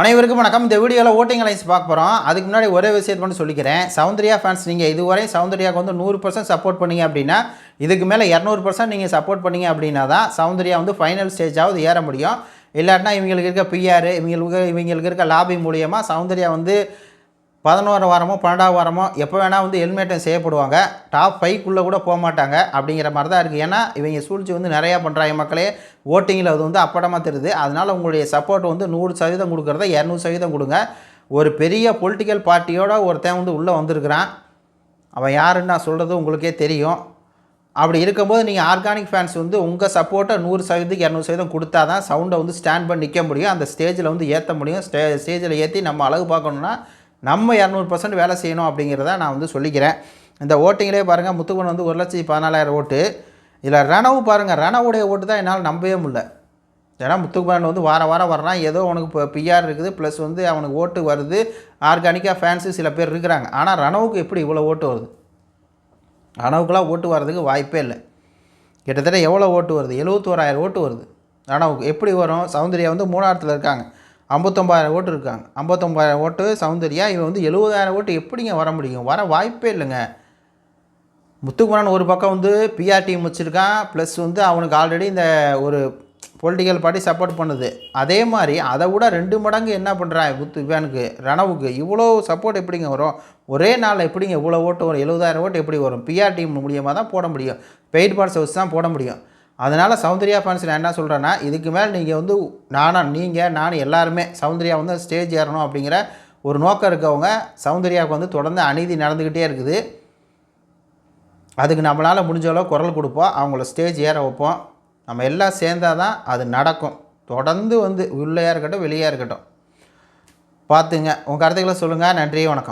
அனைவருக்கும் வணக்கம். இந்த வீடியோவில் ஓட்டிங் அலைன்ஸ் பார்க்க போகிறோம் அதுக்கு முன்னாடி ஒரே விஷயத்தை மட்டும் சொல்லிக்கிறேன். சௌந்தர்யா ஃபேன்ஸ் நீங்கள் இதுவரை சௌந்தர்யாவுக்கு வந்து நூறு பர்சன்ட் சப்போர்ட் பண்ணீங்க அப்படின்னா இதுக்கு மேலே இரநூறு பர்சன்ட் நீங்கள் சப்போர்ட் பண்ணீங்க அப்படின்னா தான் சௌந்தர்யா வந்து ஃபைனல் ஸ்டேஜாவது ஏற முடியும். இல்லாட்டினா இவங்களுக்கு இருக்க பிஆர் இவங்களுக்கு இவங்களுக்கு இருக்க லாபி மூலியமாக சௌந்தர்யா வந்து பதினோரு வாரமோ பன்னெண்டாவது வாரமோ எப்போ வேணால் வந்து ஹெல்மெட்டும் செய்யப்படுவாங்க. டாப் ஃபைவ்க்குள்ளே கூட போக மாட்டாங்க அப்படிங்கிற மாதிரி தான் இருக்குது ஏன்னா இவங்க சூழ்ச்சி வந்து நிறையா பண்ணுறாங்க மக்களே ஓட்டிங்கில் அது வந்து அப்படமாக தெரியுது. அதனால் உங்களுடைய சப்போர்ட் வந்து நூறு சதவீதம் கொடுக்குறத இரநூறு சதவீதம் கொடுங்க. ஒரு பெரிய பொலிட்டிக்கல் பார்ட்டியோட ஒருத்தன் வந்து உள்ளே வந்திருக்கிறான். அவன் யாருன்னு நான் சொல்கிறது உங்களுக்கே தெரியும். அப்படி இருக்கும்போது நீங்கள் ஆர்கானிக் ஃபேன்ஸ் வந்து உங்கள் சப்போர்ட்டை நூறு சதவீதத்துக்கு இரநூறு சதவீதம் கொடுத்தா தான் சவுண்டை வந்து ஸ்டாண்ட் பண்ணி நிற்க முடியும். அந்த ஸ்டேஜில் வந்து ஏற்ற முடியும். ஸ்டே ஸ்டேஜில் ஏற்றி நம்ம அழகு பார்க்கணுன்னா நம்ம இரநூறு பர்சன்ட் வேலை செய்யணும் அப்படிங்கிறத நான் வந்து சொல்லிக்கிறேன். இந்த ஓட்டிங்களே பாருங்கள் முத்துக்குமன் வந்து ஒரு லட்சத்தி பதினாலாயிரம் ஓட்டு. இதில் ரணவு பாருங்கள் ரணவுடைய ஓட்டு தான் என்னால் நம்பவே முடில ஏன்னா முத்துக்குமரன் வந்து வாரம் வாரம் வர்றான் ஏதோ அவனுக்கு இப்போ பிஆர் இருக்குது ப்ளஸ் வந்து அவனுக்கு ஓட்டு வருது ஆர்கானிக்காக ஃபேன்ஸு சில பேர் இருக்கிறாங்க. ஆனால் ரணவுக்கு எப்படி இவ்வளோ ஓட்டு வருது? ரணவுக்கெலாம் ஓட்டு வர்றதுக்கு வாய்ப்பே இல்லை. கிட்டத்தட்ட எவ்வளோ ஓட்டு வருது? எழுபத்தோராயிரம் ஓட்டு வருது. ரணவுக்கு எப்படி வரும்? சௌந்தர்யா வந்து மூணாயிரத்தில் இருக்காங்க. ஐம்பத்தொம்பதாயிரம் ஓட்டு இருக்காங்க. ஐம்பத்தொம்பதாயிரம் ஓட்டு சௌந்தர்யா இவன் வந்து எழுபதாயிரம் ஓட்டு எப்படிங்க வர முடியும்? வர வாய்ப்பே இல்லைங்க. முத்துக்குமரன் ஒரு பக்கம் வந்து பிஆர் டீம் வச்சுருக்கான் ப்ளஸ் வந்து அவனுக்கு ஆல்ரெடி இந்த ஒரு பொலிட்டிக்கல் பார்ட்டி சப்போர்ட் பண்ணுது. அதே மாதிரி அதை விட ரெண்டு மடங்கு என்ன பண்ணுறான் முத்து இவனுக்கு ரணவுக்கு? இவ்வளோ சப்போர்ட் எப்படிங்க வரும்? ஒரே நாளில் எப்படிங்க இவ்வளோ ஓட்டு வரும்? எழுபதாயிரம் ஓட்டு எப்படி வரும்? பிஆர் டீம் மூலியமாக தான் போட முடியும். பெய்ட் பார்ட்ஸ் வச்சு தான் போட முடியும். அதனால் சௌந்தர்யா ஃபேன்ஸ் நான் என்ன சொல்கிறேன்னா இதுக்கு மேலே நீங்கள் வந்து நானாக நீங்கள் நான் எல்லாருமே சௌந்தர்யா வந்து ஸ்டேஜ் ஏறணும் அப்படிங்கிற ஒரு நோக்கம் இருக்கவங்க சௌந்தர்யாவுக்கு வந்து தொடர்ந்து அநீதி நடந்துக்கிட்டே இருக்குது. அதுக்கு நம்மளால் முடிஞ்ச அளவு குரல் கொடுப்போம் அவங்கள ஸ்டேஜ் ஏற வைப்போம். நம்ம எல்லாம் சேர்ந்தால் தான் அது நடக்கும். தொடர்ந்து வந்து உள்ளேயா இருக்கட்டும் வெளியே இருக்கட்டும். பார்த்துங்க. உங்கள் கருத்துக்களை சொல்லுங்கள் நன்றி வணக்கம்.